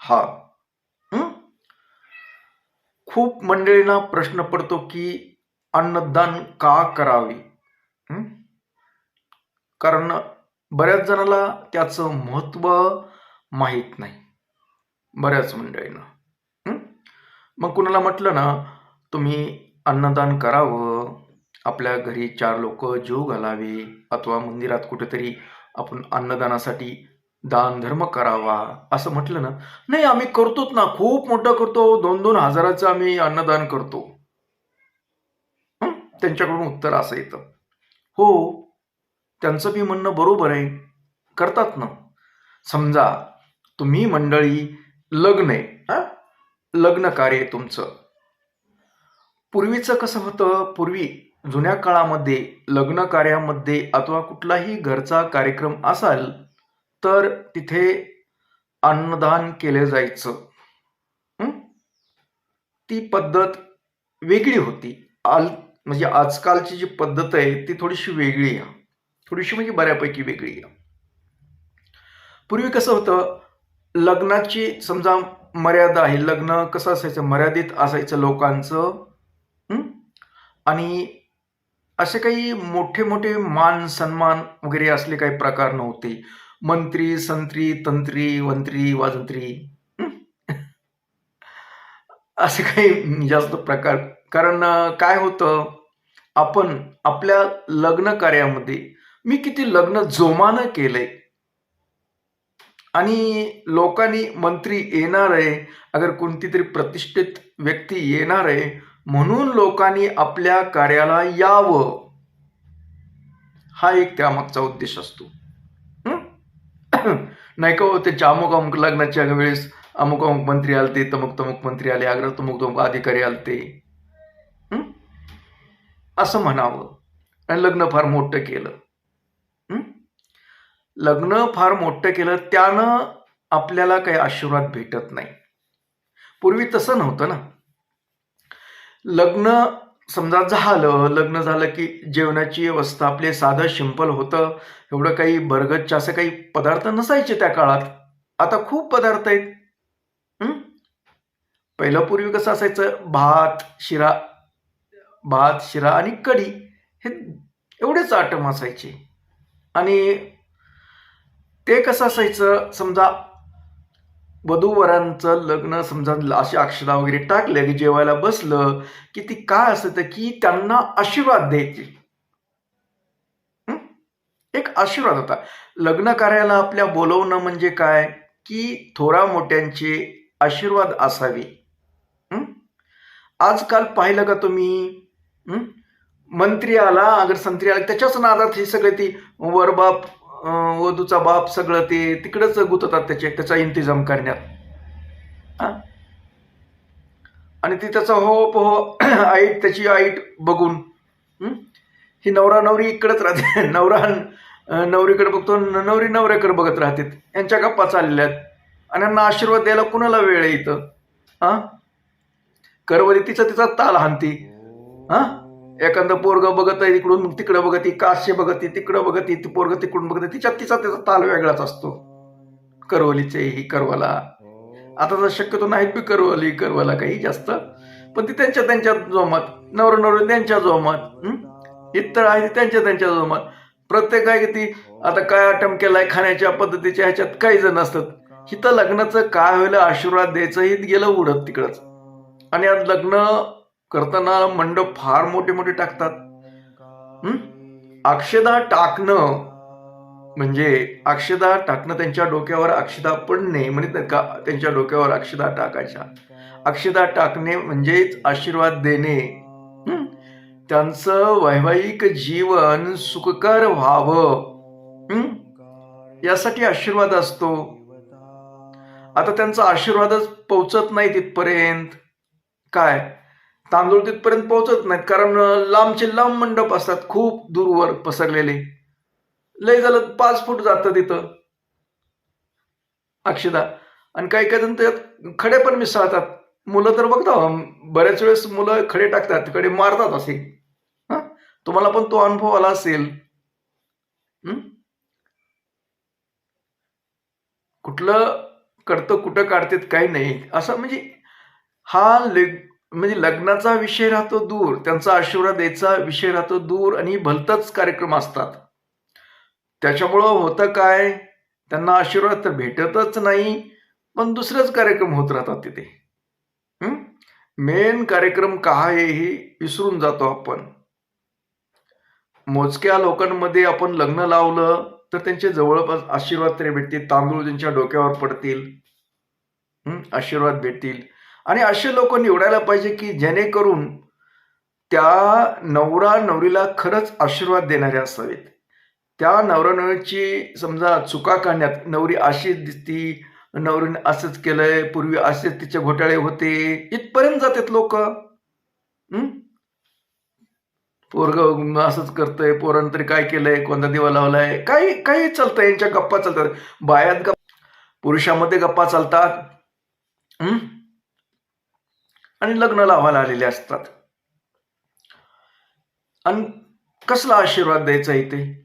हा. खूप मंडळींना प्रश्न पडतो की अन्नदान का करावे? कारण बऱ्याच जणाला त्याचं महत्त्व माहीत नाही. बऱ्याच मंडळींना. मग कुणाला म्हटलं ना तुम्ही अन्नदान करावं आपल्या घरी चार लोक जीव घालावे अथवा मंदिरात कुठेतरी आपण अन्नदानासाठी दान धर्म करावा असं म्हटलं ना? नाही आम्ही करतोच ना. खूप मोठं करतो. दोन दोन हजाराचं आम्ही अन्नदान करतो. त्यांच्याकडून उत्तर असं येतं. हो त्यांचं बी म्हणणं बरोबर आहे. करतात ना. समजा तुम्ही मंडळी लग्न आहे हा? लग्न कार्य आहे तुमचं. पूर्वीचं कसं होतं? पूर्वी जुन्या काळामध्ये लग्न कार्यामध्ये अथवा कुठलाही घरचा कार्यक्रम असाल तर तिथे अन्नदान केले जायचं. ती पद्धत वेगळी होती. आल म्हणजे आजकालची जी पद्धत आहे ती थोडीशी वेगळी आहे. थोडीशी म्हणजे बऱ्यापैकी वेगळी आहे. पूर्वी कसं होतं लग्नाची समजा मर्यादा आहे लग्न कसं असायचं? मर्यादित असायचं लोकांचं. आणि असे काही मोठे मोठे मान सन्मान वगैरे असले काही प्रकार नव्हते. मंत्री संत्री तंत्री वंत्री वाजंत्री. असे काही जास्त प्रकार. कारण काय होतं आपण आपल्या लग्न कार्यामध्ये मी किती लग्न जोमानं केलंय. आणि लोकांनी मंत्री येणार आहे अगर कोणती तरी प्रतिष्ठित व्यक्ती येणार आहे म्हणून लोकांनी आपल्या कार्याला यावं. हा एक त्यामागचा उद्देश असतो. नाही का हो, त्याच्या अमुक अमुक लग्नाच्या वेळेस अमुक अमुक मंत्री आलते तमुक तमुक मंत्री आले अग्र तमुक तमुक अधिकारी आलते. हं? असं म्हणावं. आणि लग्न फार मोठं केलं. लग्न फार मोठं केलं त्यानं आपल्याला काही आशीर्वाद भेटत नाही. पूर्वी तसं नव्हतं ना. लग्न समजा झालं लग्न झालं की जेवणाची व्यवस्था आपले साधं सिंपल होतं. एवढं काही बरगच्चे असं काही पदार्थ नसायचे त्या काळात. आता खूप पदार्थ आहेत. पहिलं पूर्वी कसं असायचं? भात शिरा भात शिरा आणि कढी हे एवढेच आटम असायचे. आणि ते कसं असायचं? समजा वधूवरांचं लग्न समजा अशी अक्षदा वगैरे टाकल्या की जेवायला बसलं की ती काय असतं की त्यांना आशीर्वाद द्यायची. एक आशीर्वाद होता. लग्न कार्याला आपल्या बोलवणं म्हणजे काय? की थोरा मोठ्यांचे आशीर्वाद असावे. आजकाल पाहिलं का तुम्ही? मंत्री आला अगर संत्री आला त्याच्याच नादात हे सगळे ती वरबाप वधूचा बाप सगळं ते तिकडंच गुततात त्याचे त्याचा इंतजाम करण्यात. हा? आणि ती त्याचा हो पोहो आईट त्याची आईट बघून ही? नवरा नवरी इकडंच राहते. नवरा नवरीकडे बघतो नवरी नवऱ्याकडे बघत राहते. यांच्या गप्पा चाललेल्या आहेत. आणि यांना आशीर्वाद द्यायला कुणाला वेळ आहे इथं? हा? करवली तिचा तिचा ताल हानती हा? एखादं पोरग बघत आहे इकडून मग तिकडं बघत ती काशे बघत तिकडं बघत ती पोरग तिकडून बघत आहे. तिच्यात तिचा त्याचा ताल वेगळाच असतो. करवलीचे ही करवला. आता तर शक्यतो नाही बी करवली करवला काही जास्त. पण ती त्यांच्या त्यांच्या जोमात नवर नवर त्यांच्या जोमात इतर आहे त्यांच्या त्यांच्या जोमात. प्रत्येक आहे की ती आता काय आटम केलाय खाण्याच्या पद्धतीच्या ह्याच्यात काही जण असतात. हिथं लग्नाचं काय होईल आशीर्वाद द्यायचं हे गेलं उडत तिकडंच. आणि आज लग्न करताना मंडप फार मोठे मोठे टाकतात. अक्षदा टाकणं म्हणजे अक्षदा टाकणं त्यांच्या डोक्यावर अक्षदा पडणे म्हणत का? त्यांच्या डोक्यावर अक्षदा टाकायच्या. अक्षदा टाकणे म्हणजेच आशीर्वाद देणे. त्यांचं वैवाहिक जीवन सुखकर व्हावं. यासाठी आशीर्वाद असतो. आता त्यांचा आशीर्वादच पोहोचत नाही तिथपर्यंत. काय? तांदूळ तिथपर्यंत पोहोचत नाहीत कारण लांबचे लांब मंडप असतात खूप दूरवर पसरलेले. लय झालं पाच फूट जातं तिथं. अक्षदा. आणि काही काही जण त्यात खडे पण मिसळतात. मुलं तर बघता बऱ्याच वेळेस मुलं खडे टाकतात तिकडे मारतात असे. हं? तुम्हाला पण तो अनुभव आला असेल. कुठलं करतं कुठं काढतेत काही नाही. असं म्हणजे हा लेग म्हणजे लग्नाचा विषय राहतो दूर त्यांचा आशीर्वाद द्यायचा विषय राहतो दूर आणि भलतच कार्यक्रम असतात. त्याच्यामुळं होतं काय? त्यांना आशीर्वाद तर भेटतच नाही पण दुसरेच कार्यक्रम होत राहतात तिथे. मेन कार्यक्रम काय आहे हे विसरून जातो आपण. मोजक्या लोकांमध्ये आपण लग्न लावलं तर त्यांचे जवळपास आशीर्वाद तरी भेटतील तांदूळ त्यांच्या डोक्यावर पडतील आशीर्वाद भेटतील. आणि असे लोक निवडायला पाहिजे की जेणेकरून त्या नवरा नवरीला खरंच आशीर्वाद देणारे असावेत. त्या नवरा नवरीची समजा चुका काढण्यात नवरी अशी दिसती नवरीने असंच केलंय पूर्वी असेच तिचे घोटाळे होते इथपर्यंत जातात लोक. पोरग असंच करतंय पोरानं तरी काय केलंय कोणता दिवा लावलाय काही काही चालतंय यांच्या गप्पा चालतात. बायात गप्पा पुरुषामध्ये गप्पा चालतात. हम्म आणि लग्न लावायला आलेले असतात. आणि कसला आशीर्वाद द्यायचा इथे?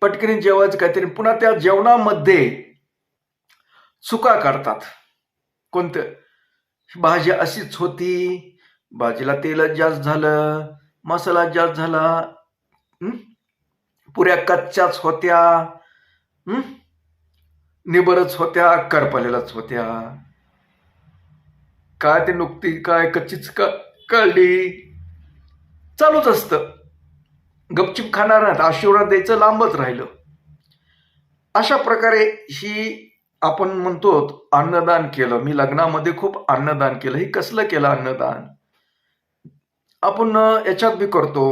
पटकन जेवायचं काहीतरी. पुन्हा त्या जेवणामध्ये चुका काढतात कोणतं? भाजी अशीच होती. भाजीला तेलच जास्त झालं. मसाला जास्त झाला. पुऱ्या कच्च्याच होत्या. निबरच होत्या. करपलेलाच होत्या. काय ते नुकती काय कच्चीच का कळली. चालूच असतं. गपचिप खाणार आशीर्वाद द्यायचं लांबच राहिलं. अशा प्रकारे ही आपण म्हणतो अन्नदान केलं. मी लग्नामध्ये खूप अन्नदान केलं. हे कसलं केलं अन्नदान? आपण याच्यात बी करतो.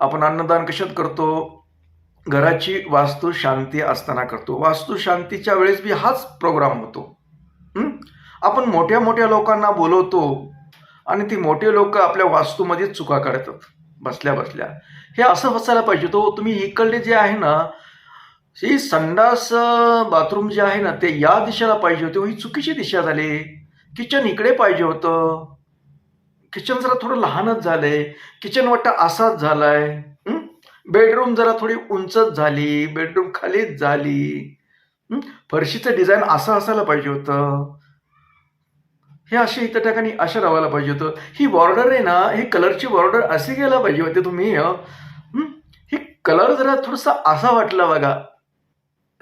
आपण अन्नदान कशात करतो? घराची वास्तू शांती असताना करतो. वास्तू शांतीच्या वेळेस बी हाच प्रोग्राम होतो. हम्म आपण मोठ्या मोठ्या लोकांना बोलवतो आणि ती मोठे लोक आपल्या वास्तूमध्ये चुका काढतात. बसल्या बसल्या. हे असं बसायला पाहिजे. तो तुम्ही इकडले जे आहे ना ही संडास बाथरूम जे आहे ना ते या दिशेला पाहिजे होते. ही चुकीची दिशा झाली. किचन इकडे पाहिजे होतं. किचन जरा थोडं लहानच झालंय. किचन वाटा असाच झालाय. बेडरूम जरा थोडी उंचच झाली. बेडरूम खालीच झाली. फरशीचं डिझाईन असं असायला पाहिजे होतं. हे असे इतर ठिकाणी अशा राहायला पाहिजे होतं. ही बॉर्डर आहे ना ही कलरची बॉर्डर अशी घ्यायला पाहिजे होते तुम्ही ही? कलर जरा थोडासा असा वाटला बघा.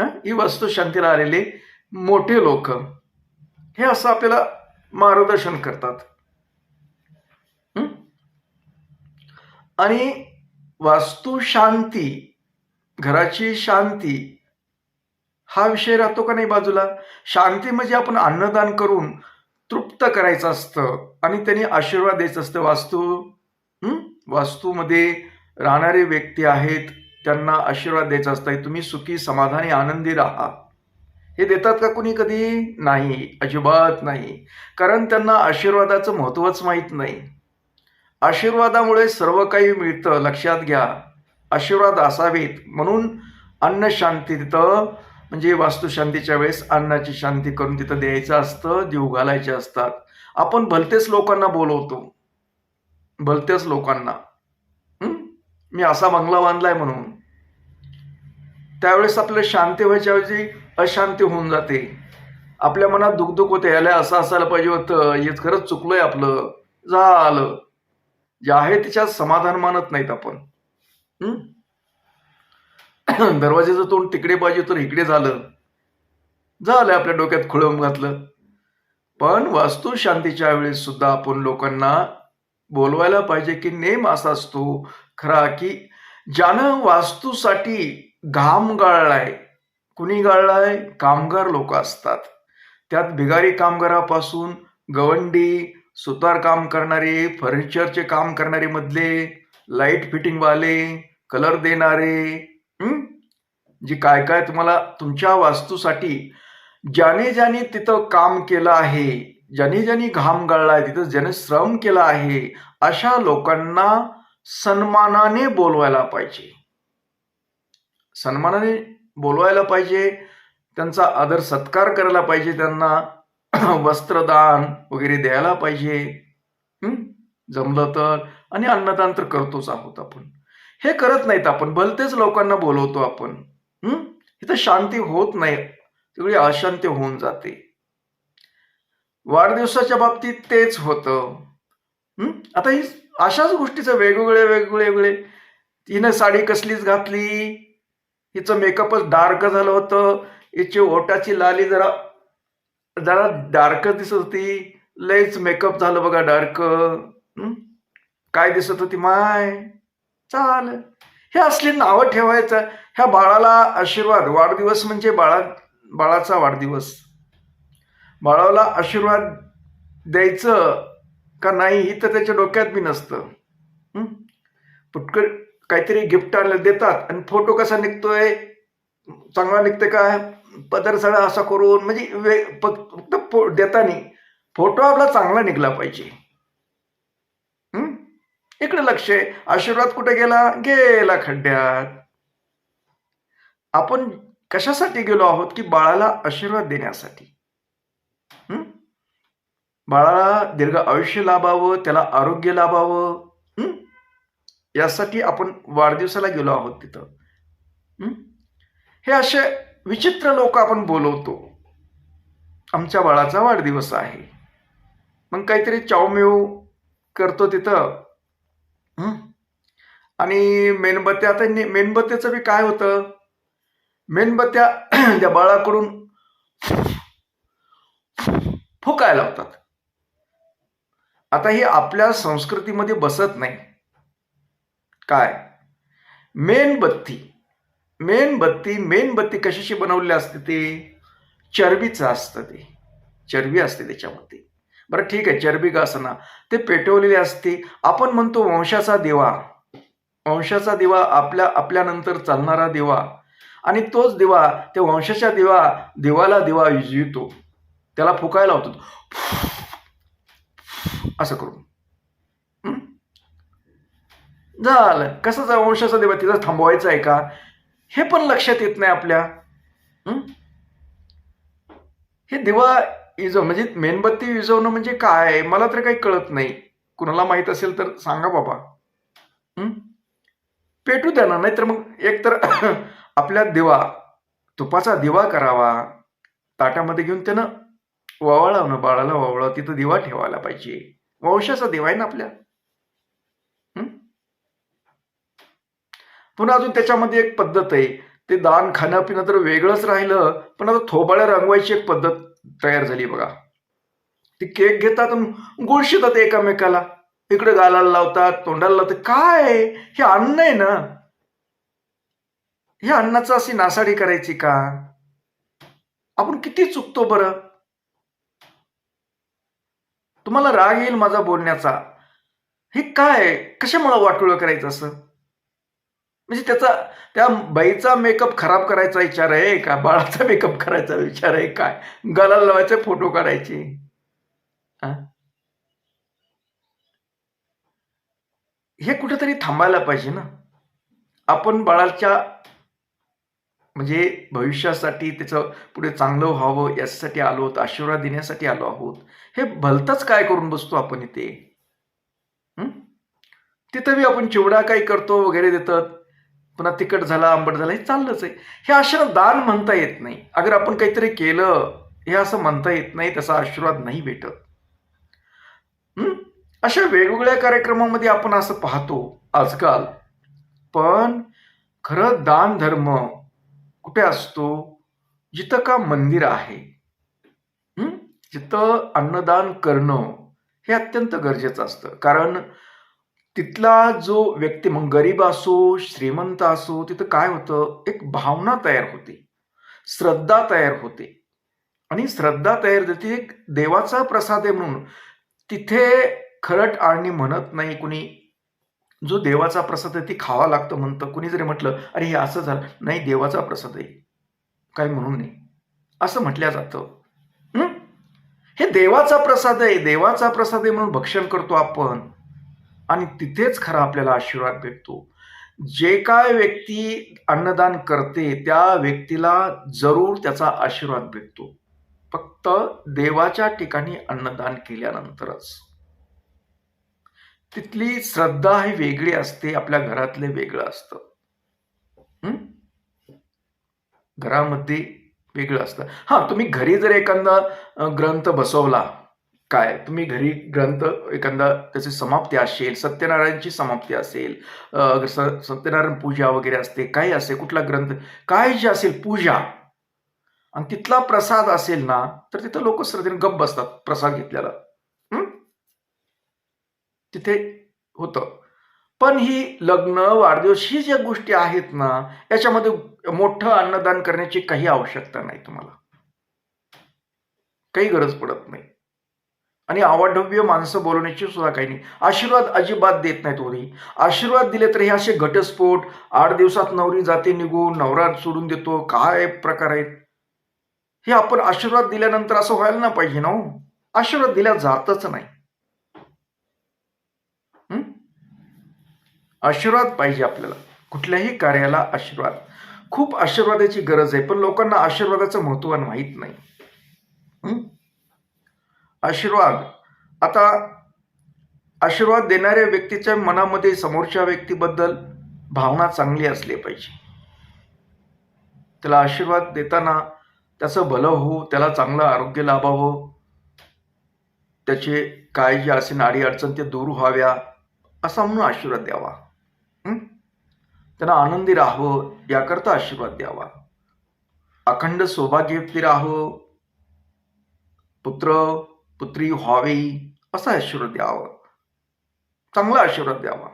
ही? वस्तू शांतीला आलेले मोठे लोक. हे असं आपल्याला मार्गदर्शन करतात. आणि वास्तू शांती घराची शांती हा विषय राहतो का नाही बाजूला? शांती म्हणजे आपण अन्नदान करून तृप्त करायचं असतं आणि त्यांनी आशीर्वाद द्यायचं असतं. वास्तू वास्तूमध्ये राहणारे व्यक्ती आहेत त्यांना आशीर्वाद द्यायचा असतं. तुम्ही सुखी समाधानी आनंदी राहा. हे देतात का कुणी कधी? नाही. अजिबात नाही. कारण त्यांना आशीर्वादाचं महत्वच माहीत नाही. आशीर्वादामुळे सर्व काही मिळतं. लक्षात घ्या. आशीर्वाद असावेत. म्हणून अन्न शांती तिथं म्हणजे वास्तुशांतीच्या वेळेस अन्नाची शांती करून तिथं द्यायचं असतं जीव घालायचे असतात. आपण भलतेच लोकांना बोलवतो. भलतेच लोकांना. मी असा बंगला बांधलाय म्हणून. त्यावेळेस आपल्याला शांती व्हायच्या ऐवजी अशांती होऊन जाते. आपल्या मनात दुखदुख होते याला असं असायला पाहिजे होतं हे खरंच चुकलंय आपलं. झालं. जे आहे त्याच्यात समाधान मानत नाहीत आपण. दरवाज्याचं तोंड तिकडे पाहिजे तर इकडे झालं. झालं आपल्या डोक्यात खुळवून घातलं. पण वास्तू शांतीच्या वेळेस सुद्धा आपण लोकांना बोलवायला पाहिजे की नेम असा असतो खरा की ज्यानं वास्तूसाठी घाम गाळलाय. कुणी गाळलाय? कामगार लोक असतात. त्यात भिगारी कामगारापासून गवंडी सुतार काम करणारे फर्निचरचे काम करणारे मधले लाइट फिटिंगवाले कलर देणारे जे काय काय तुम्हाला तुमच्या वास्तूसाठी ज्याने ज्याने तिथं काम केलं आहे ज्याने ज्याने घाम गाळलाय तिथं ज्याने श्रम केला आहे अशा लोकांना सन्मानाने बोलवायला पाहिजे. सन्मानाने बोलवायला पाहिजे त्यांचा आदर सत्कार करायला पाहिजे त्यांना वस्त्रदान वगैरे द्यायला पाहिजे. जमलं तर. आणि अन्नदान तर करतोच आहोत आपण. हे करत नाहीत आपण. भलतेच लोकांना बोलवतो आपण. इथं शांती होत नाही. तेवढी अशांती होऊन जाते. वाढदिवसाच्या बाबतीत तेच होतं. आता ही अशाच गोष्टीचं वेगवेगळे वेगवेगळे वेगळे. तिनं साडी कसलीच घातली. हिचं मेकअपच डार्क झालं होतं. हिची ओटाची लाली जरा जरा डार्क दिसत होती. लयच मेकअप झालं बघा डार्क. काय दिसत होती माय? चाल. हे असली नावं ठेवायचं. ह्या बाळाला आशीर्वाद. वाढदिवस म्हणजे बाळा बाळाचा वाढदिवस. बाळाला आशीर्वाद द्यायचं का नाही ही तर त्याच्या डोक्यात बी नसतं. हं? काहीतरी गिफ्ट आणलं देतात. आणि फोटो कसा निघतोय? चांगला निघतोय का? पदर सगळा असा करून म्हणजे वे फक्त फो- फोटो आपला चांगला निघला पाहिजे. इकडे लक्ष आहे. आशीर्वाद कुठे गेला? गेला खड्ड्यात. आपण कशासाठी गेलो आहोत? की बाळाला आशीर्वाद देण्यासाठी. बाळाला दीर्घ आयुष्य लाभावं त्याला आरोग्य लाभावं यासाठी आपण वाढदिवसाला गेलो आहोत तिथं. हे असे विचित्र लोक आपण बोलवतो. आमच्या बाळाचा वाढदिवस आहे. मग काहीतरी चावमेव करतो तिथं. आणि मेणबत्त्या आता मेणबत्त्याचं बी काय होतं? मेणबत्त्या त्या बाळाकडून फुकायला लावतात. आता हे आपल्या संस्कृतीमध्ये बसत नाही. काय? मेणबत्ती. मेणबत्ती मेणबत्ती कशाशी बनवलेली असते ते? चरबीचं असतं ते. चरबी असते त्याच्यामध्ये. बरं ठीक आहे चरबी का असना. ते पेटवलेले असते. आपण म्हणतो वंशाचा दिवा. वंशाचा दिवा आपल्या आपल्यानंतर चालणारा दिवा. आणि तोच दिवा त्या वंशाच्या दिवा दिवाला दिवा जिवतो त्याला फुकायला होतो असं करून. झालं. कसं जा वंशाचा दिवा? तिथं थांबवायचा आहे का? हे पण लक्षात येत नाही आपल्या. हे दिवा इजव म्हणजे मेणबत्ती विजवणं म्हणजे काय? मला तर काही कळत नाही. कुणाला माहीत असेल तर सांगा बाबा. पेटू द्या ना नाहीतर मग एकतर आपल्या दिवा तुपाचा दिवा करावा. ताटामध्ये घेऊन त्यानं ववाळावं बाळाला वावळाव. तिथं दिवा ठेवायला पाहिजे. वंशाचा दिवा आहे ना आपल्या? पुन्हा अजून त्याच्यामध्ये एक पद्धत आहे. ते दान खाणं पिणं तर वेगळंच राहिलं पण आता थोबाळ्या रंगवायची एक पद्धत. तयार झाली बघा. ती केक घेतात आणि गुळशितात एकामेकाला. इकडे गालाला लावतात तोंडाला लावतात. काय हे अन्न आहे ना? हे अन्नाचं अशी नासाडी करायची का? आपण किती चुकतो बरं? तुम्हाला राग येईल माझा बोलण्याचा. हे काय कशामुळे वाटोळ करायचं असं? म्हणजे त्याचा त्या बाईचा मेकअप खराब करायचा विचार आहे का? बाळाचा मेकअप करायचा विचार आहे काय गला लावायचे फोटो काढायचे. हे? कुठेतरी थांबायला पाहिजे ना. आपण बाळाच्या म्हणजे भविष्यासाठी त्याचं पुढे चांगलं व्हावं यासाठी आलो आहोत आशीर्वाद देण्यासाठी आलो आहोत. हे भलतंच काय करून बसतो आपण इथे? तिथं बी आपण चिवडा काही करतो वगैरे देतात. पुन्हा तिखट झाला आंबट झाला हे चाललंच आहे. हे अशा दान म्हणता येत नाही. अगर आपण काहीतरी केलं हे असं म्हणता येत नाही तसा आशीर्वाद नाही भेटत. अशा वेगवेगळ्या कार्यक्रमामध्ये आपण असं पाहतो आजकाल. पण खरं दान धर्म कुठे असतो? जिथं का मंदिर आहे. जिथं अन्नदान करणं हे अत्यंत गरजेचं असतं. कारण तिथला जो व्यक्ती मग गरीब असो श्रीमंत असो तिथं काय होतं? एक भावना तयार होते. श्रद्धा तयार होते. आणि श्रद्धा तयार होते एक देवाचा प्रसाद आहे म्हणून. तिथे खरट आळणी म्हणत नाही कुणी. जो देवाचा प्रसाद आहे ती खावा लागतं म्हणतं. कुणी जरी म्हटलं अरे हे असं झालं. नाही देवाचा प्रसाद आहे. काय म्हणून नाही. असं म्हटलं जातं. हे देवाचा प्रसाद आहे. देवाचा प्रसाद आहे म्हणून भक्षण करतो आपण. आणि तिथेच खरा आपल्याला आशीर्वाद भेटतो. जे काय व्यक्ती अन्नदान करते त्या व्यक्तीला जरूर त्याचा आशीर्वाद भेटतो. फक्त देवाच्या ठिकाणी अन्नदान केल्यानंतरच. तिथली श्रद्धा ही वेगळी असते आपल्या घरातले वेगळं असतं. घरामध्ये वेगळं असतं. हा तुम्ही घरी जर एखादा ग्रंथ बसवला काय? तुम्ही घरी ग्रंथ एखादा त्याची समाप्ती असेल सत्यनारायणची समाप्ती असेल स- सत्यनारायण पूजा वगैरे असते काही असेल कुठला ग्रंथ काय जे असेल पूजा. आणि तिथला प्रसाद असेल ना तर तिथं लोक श्रद्धेने गप्प बसतात प्रसाद घेतलेला तिथे होतं. पण ही लग्न वाढदिवस ही ज्या गोष्टी आहेत ना याच्यामध्ये मोठं अन्नदान करण्याची काही आवश्यकता नाही तुम्हाला. काही गरज पडत नाही. आणि आवाढव्य माणसं बोलवण्याची सुद्धा काही नाही. आशीर्वाद अजिबात देत नाहीत ओरी आशीर्वाद दिले तर हे असे घटस्फोट आठ दिवसात नवरी जाते निघून नवरा सोडून देतो काय प्रकार आहेत? हे आपण आशीर्वाद दिल्यानंतर असं व्हायला ना पाहिजे ना हो. आशीर्वाद दिला जातच नाही. आशीर्वाद पाहिजे आपल्याला. कुठल्याही कार्याला आशीर्वाद. खूप आशीर्वादाची गरज आहे पण लोकांना आशीर्वादाचं महत्त्व माहीत नाही. आशीर्वाद. आता आशीर्वाद देणाऱ्या व्यक्तीच्या मनामध्ये समोरच्या व्यक्तीबद्दल भावना चांगली असली पाहिजे. त्याला आशीर्वाद देताना त्याचं भलं हो त्याला चांगलं आरोग्य लाभावं त्याचे काय जे असे नाडी अडचण ते दूर व्हाव्या असा म्हणून आशीर्वाद द्यावा. त्यांना आनंदी राहावं याकरता आशीर्वाद द्यावा. अखंड सौभाग्य राहावं. पुत्र पुत्री व्हावी असा आशीर्वाद द्यावा. चांगला आशीर्वाद द्यावा.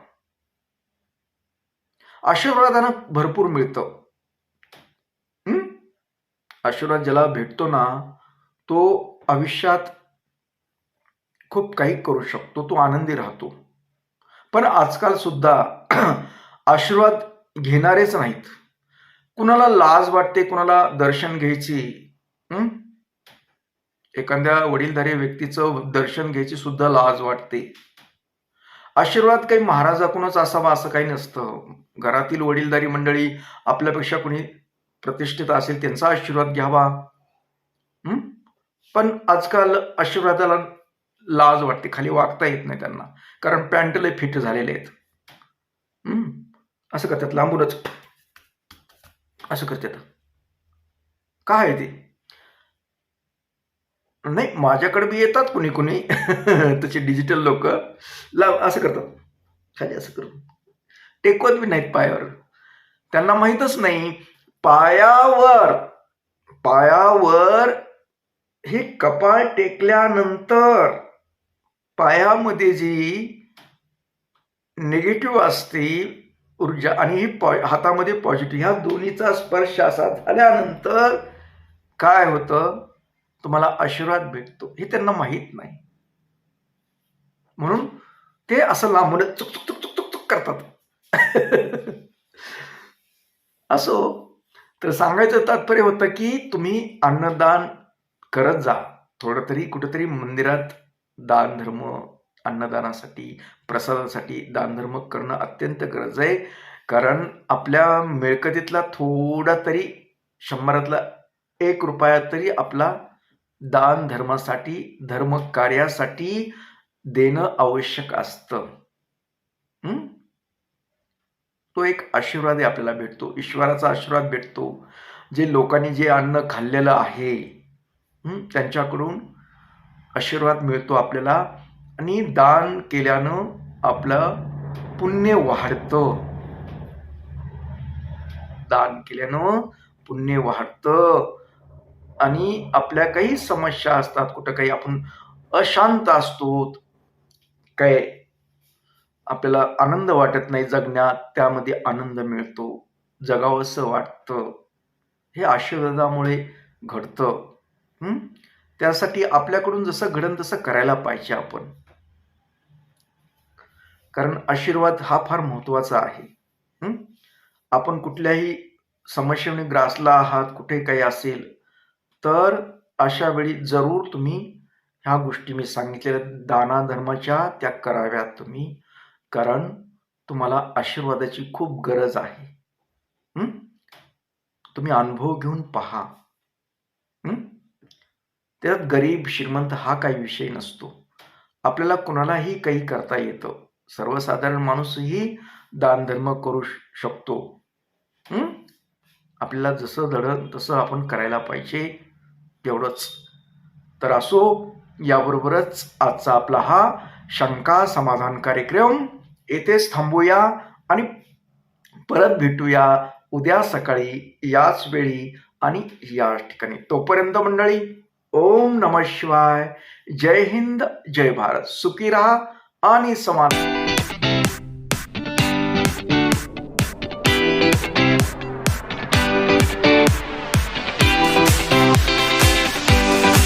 आशीर्वादानं भरपूर मिळतं. आशीर्वाद ज्याला भेटतो ना तो आयुष्यात खूप काही करू शकतो तो आनंदी राहतो. पण आजकाल सुद्धा आशीर्वाद घेणारेच नाहीत. कुणाला लाज वाटते कुणाला दर्शन घ्यायची एखाद्या वडीलधारी व्यक्तीचं दर्शन घ्यायची सुद्धा लाज वाटते. आशीर्वाद काही महाराजाकडूनच असावा असं काही नसतं. घरातील वडीलधारी मंडळी आपल्यापेक्षा कुणी प्रतिष्ठित असेल त्यांचा आशीर्वाद घ्यावा. पण आजकाल आशीर्वादाला लाज वाटते. खाली वागता येत नाही त्यांना. कारण पॅन्ट लय फिट झालेले आहेत. असं करतात. लांबूनच. असं करतात. काय आहे ते? नाही माझ्याकडे बी येतात कुणी कुणी. तसे डिजिटल लोक. लाव असं करतात. खाली असं करून. टेकवत बी नाहीत पायावर. त्यांना माहीतच नाही पायावर पायावर हे कपाळ टेकल्यानंतर पायामध्ये जी निगेटिव्ह असते ऊर्जा आणि ही पॉ हातामध्ये पॉझिटिव्ह ह्या दोन्हीचा स्पर्श असा झाल्यानंतर काय होतं? तुम्हाला आशीर्वाद भेटतो हे त्यांना माहीत नाही. म्हणून ते असं लांबून चुक चुक चुक चुक चुक चुक करतात. असो तर सांगायचं तात्पर्य होतं की तुम्ही अन्नदान करत जा. थोडं तरी कुठंतरी मंदिरात दानधर्म अन्नदानासाठी प्रसादासाठी दानधर्म करणं अत्यंत गरज आहे. कारण आपल्या मिळकतीतला थोडा तरी शंभरातला एक रुपया तरी आपला दान धर्मासाठी धर्म कार्यासाठी देणं आवश्यक असतं. तो एक आशीर्वाद आपल्याला भेटतो. ईश्वराचा आशीर्वाद भेटतो. जे लोकांनी जे अन्न खाल्लेलं आहे त्यांच्याकडून आशीर्वाद मिळतो आपल्याला. आणि दान केल्यानं आपलं पुण्य वाढतं. दान केल्यानं पुण्य वाढतं. आणि आपल्या काही समस्या असतात कुठं काही आपण अशांत असतो काय आपल्याला आनंद वाटत नाही जगण्यात त्यामध्ये आनंद मिळतो जगावंसं वाटतं. हे आशीर्वादामुळे घडतं. त्यासाठी आपल्याकडून जसं घडन तसं करायला पाहिजे आपण. कारण आशीर्वाद हा फार महत्त्वाचा आहे. आपण कुठल्याही समस्येने ग्रासला आहात कुठे काही असेल तर अशा वेळी जरूर तुम्ही ह्या गोष्टी मी सांगितलेल्या दानाधर्माच्या त्या कराव्यात तुम्ही. कारण तुम्हाला आशीर्वादाची खूप गरज आहे. तुम्ही अनुभव घेऊन पहा. त्यात गरीब श्रीमंत हा काही विषय नसतो. आपल्याला कोणालाही काही करता येतं. सर्वसाधारण माणूसही दानधर्म करू शकतो. आपल्याला जसं धडन तसं आपण करायला पाहिजे. तेवढंच. तर असो याबरोबरच आजचा आपला हा शंका समाधान कार्यक्रम येथेच थांबूया आणि परत भेटूया उद्या सकाळी याच वेळी आणि या ठिकाणी. तोपर्यंत मंडळी ओम नम शिवाय. जय हिंद जय भारत. सुखी राहा आणि समान